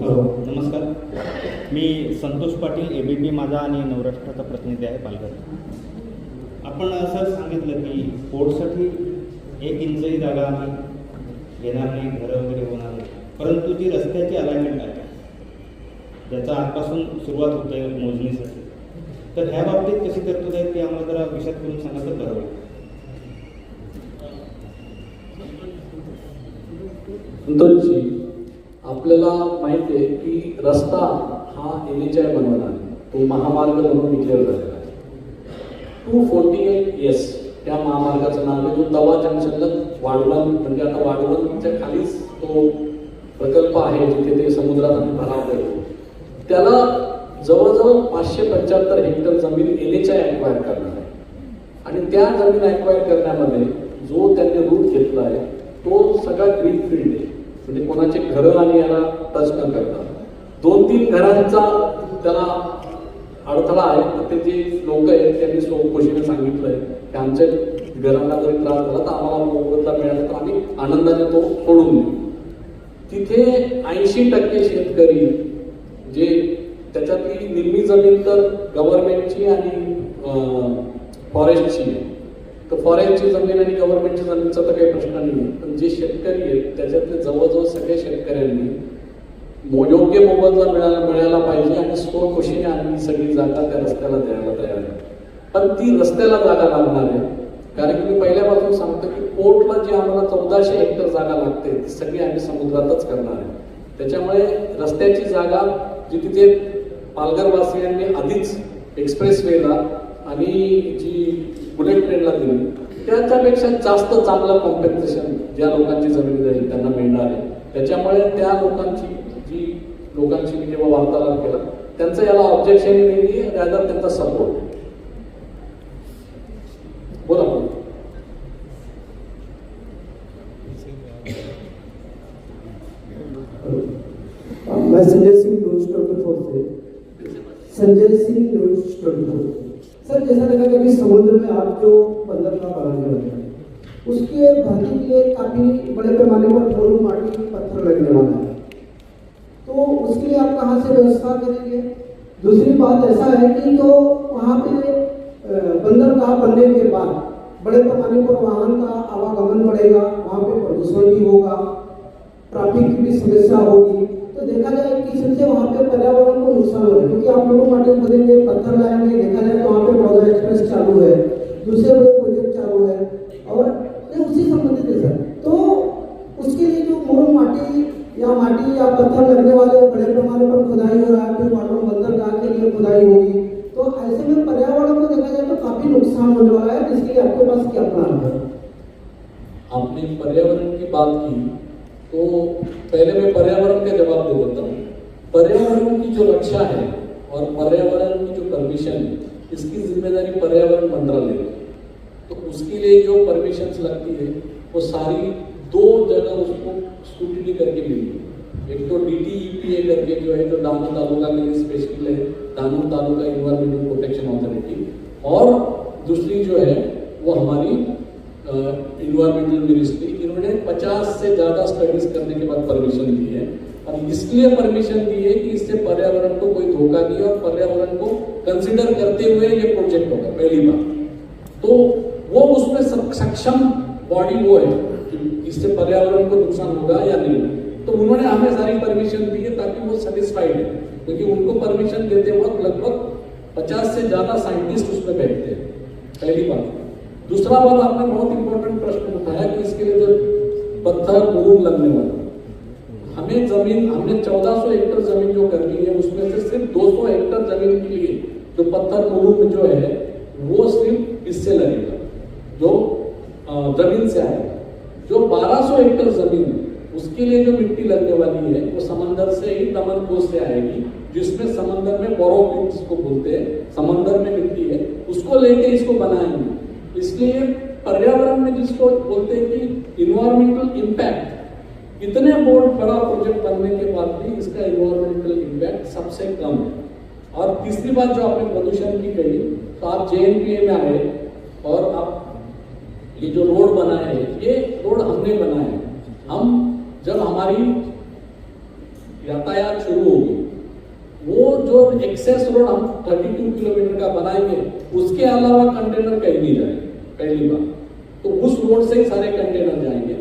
नमस्कार. मी Santosh Patil A B P माझा आणि नवराष्ट्राचा प्रतिनिधी आहे पालघर. आपण असं सांगितलं की पोटसाठी एक इंचही जागा आम्ही घेणार नाही घरं वगैरे होणार नाही. परंतु जी रस्त्याची अलाइनमेंट आहे. ज्याचा आजपासून सुरुवात होते मोजणीसाठी. तर ह्या बाबतीत कशी तरतूद आहे ती आम्हाला जरा विषद करून सांगा तर बरं होईल. संतोषजी आपल्याला माहिती आहे की रस्ता हा एन एच आय बनवला आहे. तो महामार्ग म्हणून डिक्लेअर झालेला आहे. टू फोर्टी एट एस त्या महामार्गाचं नाव आहे. जो तवा जंक्शनला वाढवण म्हणजे आता वाढवणच्या खालीच तो प्रकल्प आहे जिथे ते समुद्रात आम्ही भराव देतो त्याला जवळजवळ पाचशे पंच्याहत्तर हेक्टर जमीन एन एच आय ॲक्वायर करणार आहे. आणि त्या जमीन ॲक्वायर करण्यामध्ये जो त्यांनी रूट घेतला आहे तो सगळा ग्रीन फील्ड आहे. म्हणजे कोणाचे घरं आणि याला टच न करता. दोन तीन घरांचा त्याला अडथळा आहे. तर ते जे लोक आहेत त्यांनी स्वखुशीने सांगितलंय की आमच्या घरांना जरी त्रास झाला तर आम्हाला मोबदला मिळाला तर आम्ही आनंदाने तो सोडून देऊ. तिथे ऐंशी टक्के शेतकरी जे त्याच्यातली निम्मी जमीन तर गव्हर्नमेंटची आणि फॉरेस्टची आहे. तर फॉरेनची जमीन आणि गव्हर्नमेंटची जमीनचा तर काही प्रश्न नाही पण जे शेतकरी आहेत त्याच्यातले जवळजवळ सगळ्या शेतकऱ्यांनी योग्य मोबदला मिळाला मिळायला पाहिजे आणि स्वखुशीने आम्ही सगळी जागा त्या रस्त्याला द्यायला तयार आहे. पण ती रस्त्याला जागा लागणार आहे. कारण की मी पहिल्यापासून सांगतो की पोर्टला जी आम्हाला चौदाशे हेक्टर जागा लागते ती सगळी आम्ही समुद्रातच करणार आहे. त्याच्यामुळे रस्त्याची जागा जी तिथे पालघरवासियांनी आधीच एक्सप्रेस वेला आणि जी बुलेट ट्रेनला दिली त्याच्यापेक्षा जास्त चांगलं कॉम्पेन्सेशन ज्या लोकांची जमीन जाईल त्यांना मिळणार आहे. त्याच्यामुळे त्या लोकांची जी लोकांची मी जेव्हा वार्तालाप केला त्यांचं याला ऑब्जेक्शन नाही रॅदर त्यांचा सपोर्ट बोला संजय सिंग संजय सिंग न्यूज सर जैसा देखा गया कि समुद्र में आप जो बंदरगाह बनाने वाले हैं उसके भर्ती के लिए काफ़ी बड़े पैमाने पर धूल माटी पत्थर लगने वाला है। तो उसके लिए आप कहाँ से व्यवस्था करेंगे? दूसरी बात ऐसा है कि जो वहाँ पे अ, बंदरगाह बनने के बाद बड़े पैमाने पर वाहन का आवागमन बढ़ेगा वहाँ पे प्रदूषण भी होगा। ट्रैफ़िक की भी समस्या होगी। तो देखा जाए कि सबसे वहाँ पे पर्यावरण को नुकसान हो रहा है, क्योंकि आप लोग माटे खोदेंगे पत्थर लाएँगे देखा जाए तो वहाँ पे बड़ौदा एक्सप्रेस चालू है, दूसरे बड़े प्रोजेक्ट चालू है, और उसी संबंधित है सर। तो उसके लिए जो मुरुम माटी या माटी या पत्थर लगने वाले बड़े पैमाने पर खुदाई हो रहा है, फिर वाटर बंदरगाह के लिए खुदाई होगी। तो ऐसे में पर्यावरण को देखा जाए तो काफ़ी नुकसान होने वाला है, जिसके लिए आपके पास क्या प्लान है? आपने पर्यावरण की बात की तो पहले मैं पर्यावरण का जवाब दे देता हूँ। पर्यावरण की जो रक्षा है और पर्यावरण की जो परमिशन है, इसकी ज़िम्मेदारी पर्यावरण मंत्रालय की। तो उसके लिए जो परमिशन लगती है, वो सारी दो जगह उसको स्क्रूटिनी करके मिली। एक तो D T E P A करके जो है, जो दामोद तालुका के लिए स्पेशल है दामोद तालुका इन्वायरमेंटल प्रोटेक्शन अथॉरिटी और दूसरी जो है, वो हमारी इन्वायरमेंटल मिनिस्ट्री इन्होंने 50 से ज़्यादा स्टडीज़ करने के बाद परमिशन दी है। और इसलिए परमिशन दी है कि इससे पर्यावरण को कोई धोखा नहीं और पर्यावरण को कंसिडर करते हुए ये प्रोजेक्ट होगा, पहली बात। तो वो उसमें सक्षम बॉडी वो है कि इससे पर्यावरण को नुकसान होगा या नहीं। तो उन्होंने हमें सारी परमिशन दी है ताकि वो सेटिस्फाइड है। क्योंकि उनको परमिशन देते वक्त लगभग पचास से ज़्यादा साइंटिस्ट उसमें बैठते हैं। पहली बात। दूसरा बात, आपने बहुत इंपॉर्टेंट प्रश्न उठाया कि इसके लिए जो पत्थर मुरूम लगने वाला हमें ज़मीन, हमने 1400 हेक्टर ज़मीन जो करनी है, उसमें से सिर्फ़ 200 हेक्टर ज़मीन के लिए जो पत्थर मुरूम जो है, वो सिर्फ़ इससे लगेगा, जो ज़मीन से आएगा। जो 1200 हेक्टर ज़मीन उसके लिए जो मिट्टी लगने वाली है, वो समंदर से ही दमन कोस से आएगी, जिसमें समंदर में बोरोक्लिन जिसको बोलते हैं, समंदर में मिट्टी है, उसको लेके इसको बनाएँगे। इसलिए पर्यावरण में जिसको बोलते हैं कि इन्वायरमेंटल इम्पैक्ट इतने बहुत बड़ा प्रोजेक्ट बनने के बाद भी इसका इन्वायरमेंटल इम्पैक्ट सबसे कम है। और तीसरी बात जो आपने प्रदूषण की कही तो आप जे में आए और आप ये जो रोड बनाए हैं, ये रोड हमने बनाए हैं। हम जब हमारी यातायात शुरू होगी, वो जो एक्सेस रोड हम 32 किलोमीटर का बनाएँगे, उसके अलावा कंटेनर कहीं नहीं जाएँगे। पहली बात। तो उस रोड से ही सारे कंटेनर जाएँगे।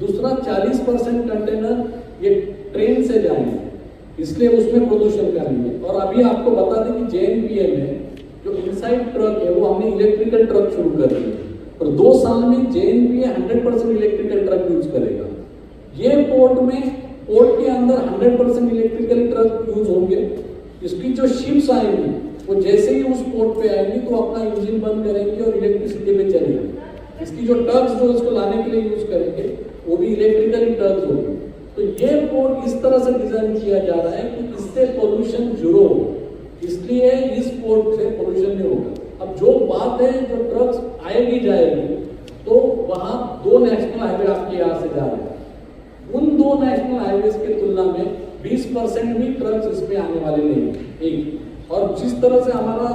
दूसरा 40 परसेंट कंटेनर ये ट्रेन से जाएँगे। इसलिए उसमें प्रदूषण का नहीं है और अभी आपको बता दें कि जेएनपीए में जो इनसाइड ट्रक है, वो हमने इलेक्ट्रिकल ट्रक शुरू कर दिए और दो साल में जे hundred percent electrical truck use करेगा। ये पोर्ट में पोर्ट के अंदर 100 परसेंट इलेक्ट्रिकल ट्रक यूज़ होंगे। इसकी जो शिप्स आएँगी वो जैसे ही उस पोर्ट पे आएँगी तो अपना इंजन बंद करेंगे और इलेक्ट्रिसिटी पे चलेंगे। इसकी जो ट्रक्स जो इसको लाने के लिए यूज़ करेंगे, वो भी इलेक्ट्रिकल ट्रक्स होंगे। तो ये पोर्ट इस तरह से डिज़ाइन किया जा रहा है कि इससे पोल्यूशन ज़ीरो हो। इसलिए इस पोर्ट से पोल्यूशन नहीं होगा। अब जो बात है, जो ट्रक्स आएगी जाएगी तो वहाँ दो नेशनल हाईवे आपके यहाँ से जा रहे हैं। उन दो नेशनल हाईवेज की तुलना में 20 परसेंट भी ट्रक्स इसमें आने वाले नहीं। एक और जिस तरह से हमारा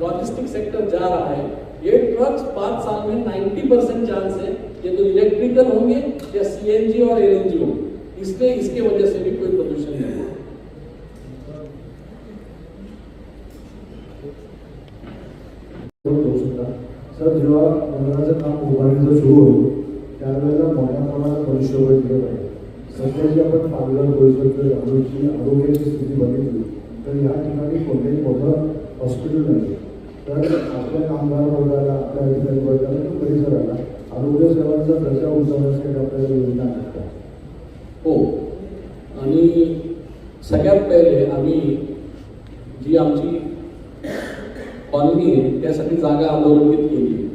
लॉजिस्टिक सेक्टर जा रहा है, ये ट्रक्स पाँच साल में 90 परसेंट चांस है ये तो इलेक्ट्रिकल होंगे या सीएनजी और एलएनजी होंगे। इसलिए इसके वजह से भी कोई प्रदूषण नहीं होगा। सर काम मोठ्या प्रमाणात आरोग्याची स्थिती तर या ठिकाणी कोणतेही मोठं हॉस्पिटल नाही. तर आपल्या कामगार वर्गाला आपल्या अधिकारी वर्गाला किंवा परिसराला आरोग्य सेवांचा दर्जा उंचावण्यासाठी आपल्याला योजना आहेत हो. आणि सगळ्यात पहिले आम्ही जी आमची कॉलनी आहे त्यासाठी जागा अधोरेखित केली.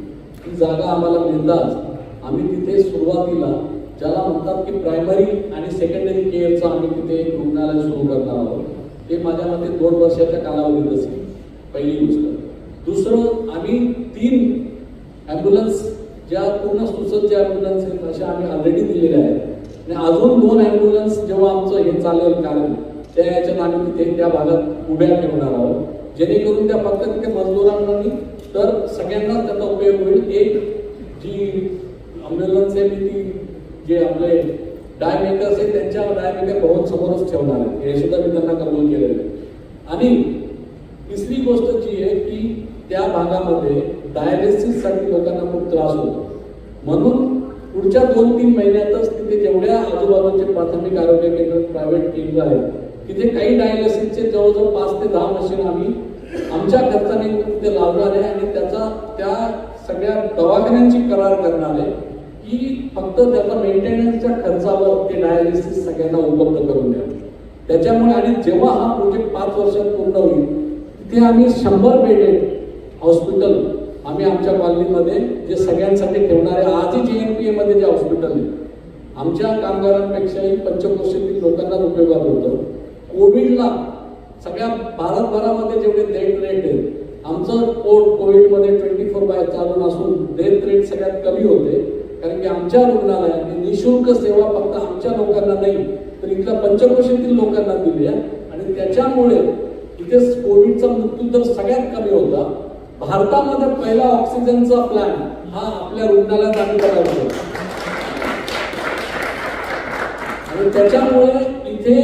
ती जागा आम्हाला मिळताच आम्ही तिथे सुरुवातीला ज्याला म्हणतात की प्रायमरी आणि सेकंडरी केअरचं आम्ही तिथे रुग्णालय सुरू करणार आहोत. ते माझ्या मते दोन वर्षाच्या कालावधीत असेल पहिली गोष्ट. दुसरं आम्ही तीन ॲम्ब्युलन्स ज्या पूर्ण सुसज्ज ॲम्ब्युलन्स आहेत अशा आम्ही ऑलरेडी दिलेल्या आहेत. आणि अजून दोन ॲम्ब्युलन्स जेव्हा आमचं हे चालेल कारण त्या याच्यात आम्ही तिथे त्या भागात उभ्या ठेवणार आहोत. जेणेकरून त्या फक्त तिथे मजदूरांना नाही तर सगळ्यांना त्याचा उपयोग होईल. एक जी ॲम्ब्युलन्स आहे मी ती जे आपले डाय मेकर्स आहेत त्यांच्या डाय मेकर भवन समोरच ठेवणार आहे हे सुद्धा मी त्यांना कबूल केलेलं आहे. आणि तिसरी गोष्ट जी आहे की त्या भागामध्ये डायलिसिससाठी लोकांना खूप त्रास होतो. म्हणून पुढच्या दोन तीन महिन्यातच तिथे जेवढ्या आजूबाजूचे प्राथमिक आरोग्य केंद्र प्रायव्हेट केंद्र आहेत तिथे काही डायलिसिसचे जवळजवळ पाच ते दहा मशीन आम्ही आमच्या खर्चाने तिथे लावणार आहे आणि त्याचा त्या सगळ्या दवाखान्यांची करार करणार आहे की फक्त त्याचा मेंटेनन्सच्या खर्चावर ते डायलिसिस सगळ्यांना उपलब्ध करून द्या त्याच्यामुळे आणि जेव्हा हा प्रोजेक्ट पाच वर्षात पूर्ण होईल तिथे आम्ही शंभर बेडेड हॉस्पिटल आम्ही आमच्या कॉलनीमध्ये जे सगळ्यांसाठी ठेवणारे आजही जे एन पी एमध्ये जे हॉस्पिटल आहे आमच्या कामगारांपेक्षाही पंचकोशीतील लोकांना उपयोगात होतं. कोविडला सगळ्या भारतभरामध्ये जेवढे डेथ रेट आहे आमचं कोविड कोविडमध्ये ट्वेंटी फोर बाय चालून असून डेथ रेट सगळ्यात कमी होते. कारण की आमच्या रुग्णालयाने निशुल्क सेवा फक्त आमच्या लोकांना नाही तर इथल्या पंचक्रोशीतील लोकांना दिली आहे. आणि त्याच्यामुळे इथे कोविडचा मृत्यू दर सगळ्यात कमी होता. भारतामध्ये पहिला ऑक्सिजनचा प्लॅन हा आपल्या रुग्णालयात आम्ही करायचो आणि त्याच्यामुळे इथे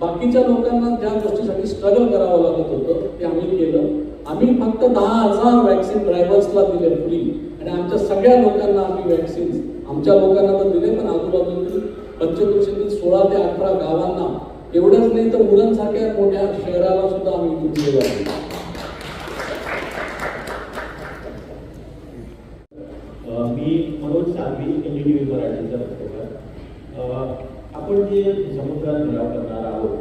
बाकीच्या लोकांना ज्या गोष्टीसाठी स्ट्रगल करावं लागत होतं ते आम्ही केलं. आम्ही फक्त दहा हजार वॅक्सिन ड्रायव्हर्सला दिले फ्री आणि आमच्या सगळ्या लोकांना आम्ही वॅक्सिन आमच्या लोकांना तर दिले पण आजूबाजूतील पंचक्रोशीतील सोळा ते अठरा गावांना. एवढंच नाही तर मुलांसारख्या मोठ्या शहराला सुद्धा आम्ही इथून दिलेलं आहे मी मनोज साळवी एन मराठीचा पत्रकार. आपण जे समुद्रात भराव करणार आहोत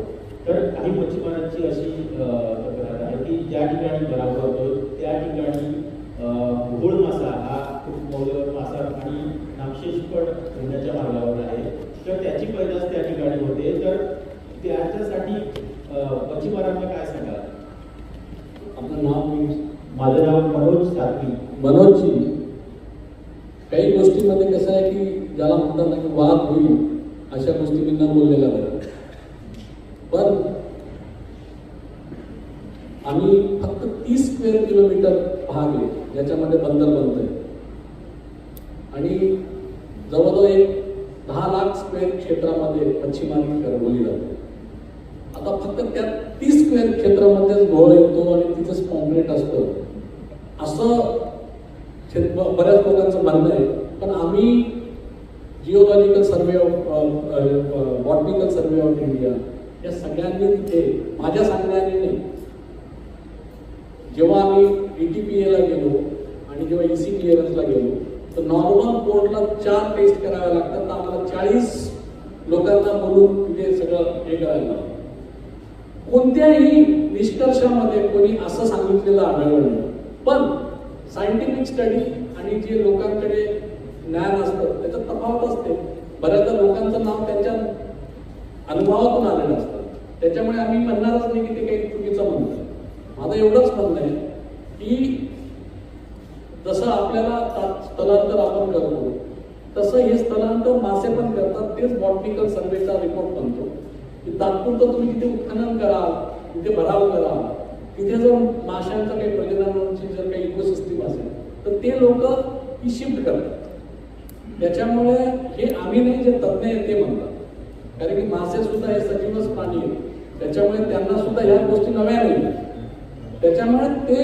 तर काही मच्छीमारांची अशी तक्रार आहे की ज्या ठिकाणी भराव करतो त्या ठिकाणी घोळ मासा हा खूप मौल्यवान मासा आणि नामशेष पण होण्याच्या मार्गावर आहे. तर त्याची पैदास त्या ठिकाणी होते. तर त्याच्यासाठी मच्छीमारांना काय सांगाल? आपलं नाव माझं नाव मनोज साळवी मनोजजी काही गोष्टींमध्ये कसं आहे की ज्याला म्हणतात ना की वाद होईल अशा गोष्टी मी न बोललेल्या बरं पण आम्ही फक्त तीस स्क्वेअर किलोमीटर भाग आहे ज्याच्यामध्ये बंदर बनतंय. आणि जवळजवळ एक दहा लाख स्क्वेअर क्षेत्रामध्ये मच्छीमारी करवली जाते. फक्त त्या तीस स्क्वेअर क्षेत्रामध्येच घोळ येतो आणि तिथेच कॉन्क्रीट असतं. असं बऱ्याच लोकांचं म्हणणं आहे. पण आम्ही geological survey of botanical survey of India या सगळ्यांनी तिथे माझ्या सांगण्याने नाही जेव्हा आम्ही E ला गेलो आणि जेव्हा ई सी क्लिअरन्सला गेलो तर नॉर्मल कोर्टला चार टेस्ट कराव्या लागतात. तर आम्हाला चाळीस लोकांना बोलून तिथे सगळं हे करायला लागतं. कोणत्याही निष्कर्षामध्ये कोणी असं सांगितलेलं आढळलं नाही. पण सायंटिफिक स्टडी आणि जे लोकांकडे ज्ञान असतं त्याच्यात तफावत असते. बऱ्याचदा लोकांचं नाव त्यांच्या अनुभवातून आलेलं असतं. त्याच्यामुळे आम्ही म्हणणारच नाही की ते काही चुकीचं म्हणतात. माझं एवढंच म्हणणं आहे की जसं आपल्याला स्थलांतर आपण करतो तसं हे स्थलांतर मासे पण करतात तेच बॉटनिकल सर्वेचा रिपोर्ट बनतो. की तात्पुरतं तुम्ही तिथे उत्खनन करा तिथे भराव करा तिथे जर माशांचं काही प्रजननांची जर काही इकोसिस्टीम असेल तर ते लोक ती शिफ्ट करतात. त्याच्यामुळे हे आम्ही नाही जे तज्ज्ञ आहेत ते म्हणतात. कारण की मासे सुद्धा हे सजीवच प्राणी आहेत. त्याच्यामुळे त्यांना सुद्धा ह्या गोष्टी नव्या नाही त्याच्यामुळे ते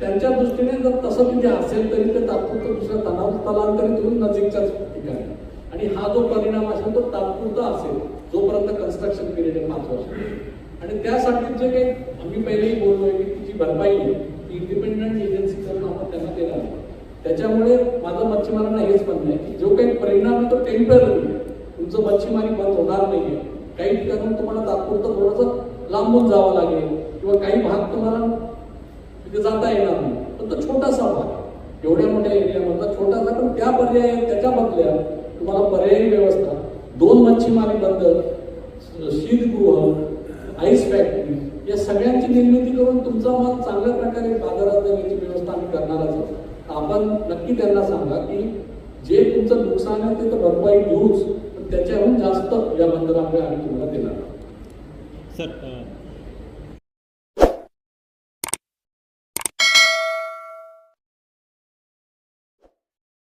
त्यांच्या दृष्टीने जर तसं तिथे असेल तरी ते तात्पुरतं दुसऱ्या तणाव स्थलांतरित होऊन नजीकच्याच ठिकाणी. आणि हा जो परिणाम असेल तो तात्पुरता असेल जोपर्यंत कन्स्ट्रक्शन पिरियड आहे पाच वर्ष. आणि त्यासाठी जे काही आम्ही पहिलेही बोललोय की तिची भरपाई आहे ती इंडिपेंडंट एजन्सी करून आपण त्यांना केलं आहे. त्याच्यामुळे माझं मच्छीमारांना हेच म्हणणं आहे की जो काही परिणाम आहे तो टेंपररी तुमचं मच्छीमारी बंद होणार नाहीये. काही ठिकाणी तुम्हाला तात्पुरतं थोडंसं लांबून जावं लागेल किंवा काही भाग तुम्हाला तिथे जाता येणार नाही. पण तो छोटासा भाग. एवढ्या मोठ्या एरियामधला छोटासा पण त्या पर्याय त्याच्या बदल्या तुम्हाला पर्यायी व्यवस्था. दोन मच्छीमारी बंदर शीतगृह आईस फॅक्टरी या सगळ्यांची निर्मिती करून तुमचा माल चांगल्या प्रकारे बाजारात जाण्याची व्यवस्था आम्ही करणारच आहोत. आपण नक्की त्यांना सांगा की जे तुमचं नुकसान आहे ते तर भरपाई घेऊच पण त्याच्याहून जास्त या बंदरामुळे आम्ही तुम्हाला देणार आहोत. सर अ,